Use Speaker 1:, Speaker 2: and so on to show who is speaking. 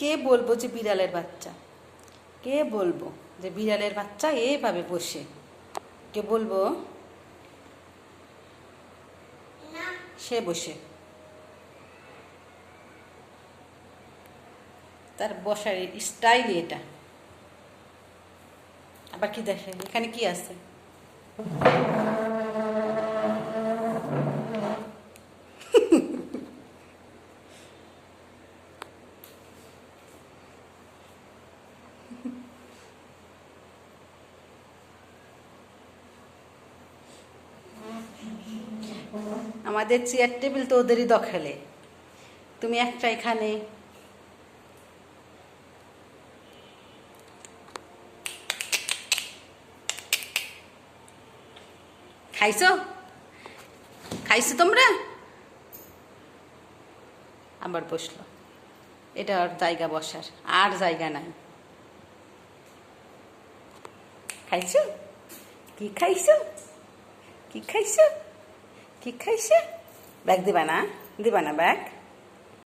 Speaker 1: কে বলব যে বিড়ালের বাচ্চা? কে বলব যে বিড়ালের বাচ্চা এইভাবে বসে? কে বলব? সে বসে। তার বসার স্টাইলই এটা। আবার কি দেখে এখানে কি আছে? আমাদের চেয়ার টেবিল তো ওদেরই দখলে। তুমি একটা এখানে। খাইছো? খাইছো তোমরা? আবার বসল। এটা আর জায়গা বসার, আর জায়গা নাই। খাইছো? কি খাইছো? কি খাইছো? কি খাইছে? ব্যাগ দিবা না? দিবা না ব্যাগ?